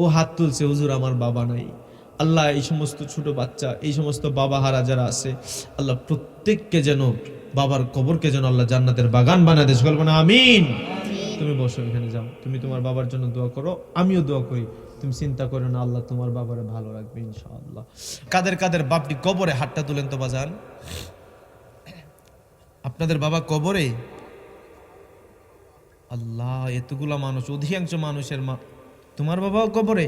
ও হাত তুলছে হুজুর আমার বাবা নাই। আল্লাহ এই সমস্ত ছোট বাচ্চা এই সমস্ত বাবা হারা যারা আছে আল্লাহ প্রত্যেককে যেন বাবার কবরকে যেন আল্লাহ জান্নাতের বাগান গল্প না আমিন। তুমি বসো এখানে যাও। তুমি তোমার বাবার জন্য দোয়া করো আমিও দোয়া করি। তুমি চিন্তা করো না আল্লাহ তোমার বাবারে ভালো রাখবে ইনশাআল্লাহ। কাদের কাদের বাপটি কবরে হাতটা তুলেন তো বাজান? আপনাদের বাবা কবরে? আল্লাহ এতগুলা মানুষ অধিকাংশ মানুষের মা তোমার বাবাও কবরে?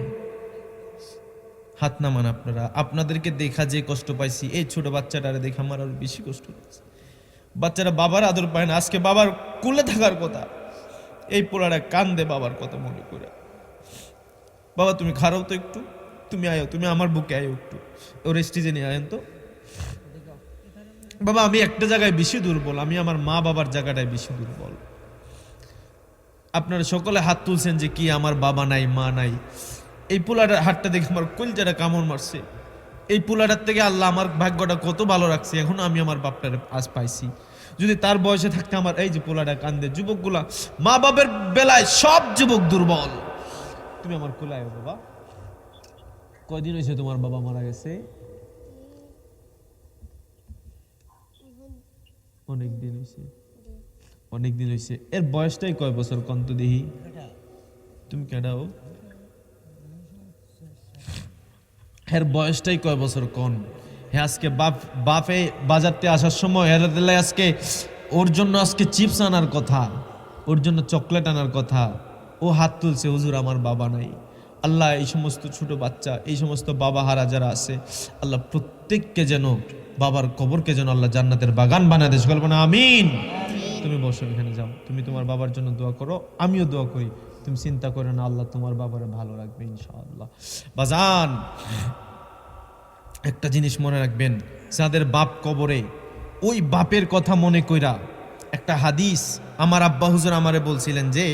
হাত নামান আপনারা। আপনাদেরকে দেখা যে কষ্ট পাইছি, এই ছোট বাচ্চাটারে দেখে আমার আরও বেশি কষ্ট লাগছে বাচ্চারা বাবার আদর পায় না, আজকে বাবার কুলে থাকার কথা। এই পোলাটা কান্দে বাবার কথা মনে করে। বাবা, তুমি খারাও তো একটু, তুমি আয়ো, তুমি আমার বুকে আয়ো একটু। ওর স্টেজে নিয়ে আয়েন তো। বাবা, আমি একটা জায়গায় বেশি দুর্বল, আমি আমার মা বাবার জায়গাটায় বেশি দুর্বল। আপনারা সকলে হাত তুলছেন যে কি আমার বাবা নাই মা নাই। এই পোলাটার হাতটা দেখে আমার কলজাটা কামড় মারছে। এই পোলাটার থেকে আল্লাহ আমার ভাগ্যটা কত ভালো রাখছে এখন আমি আমার বাপটার আজ পাইছি। যদি তার বয়সে থাকতে আমার এই যে পোলাটা কান্দে যুবকগুলা মা বাবার বেলায় সব যুবক দুর্বল। তুমি আমার কোলায় বাবা। কয়দিন হয়েছে তোমার বাবা মারা গেছে? অনেক দিন হয়েছে অনেক দিন হয়েছে এর বয়সটাই কয় বছর? কন্ত দেহি তুমি কেডাও এর বয়সটাই কয় বছর কন? হ্যাঁ আজকে বাপ, বাপে বাজারতে আসার সময় দিলে আজকে ওর জন্য আজকে চিপস আনার কথা, ওর জন্য চকলেট আনার কথা। ও হাত তুলছে, হুজুর, আমার বাবা নাই। আল্লাহ এই সমস্ত ছোট বাচ্চা, এই সমস্ত বাবা হারা যারা আছে, আল্লাহ প্রত্যেককে যেন বাবার কবরকে যেন আল্লাহ জান্নাতের বাগান বানায় দেশ গল্প না আমিন। তুমি বসো, এখানে যাও। তুমি তোমার বাবার জন্য দোয়া করো, আমিও দোয়া করি। তুমি চিন্তা করো না, আল্লাহ তোমার বাবারে ভালো রাখবে, ইনশাআল্লাহ। বাজান, একটা জিনিস মনে রাখবেন, যাদের বাপ কবরে, ওই বাপের কথা মনে কইরা একটা হাদিস আমার আব্বা হুজুর আমারে বলছিলেন যে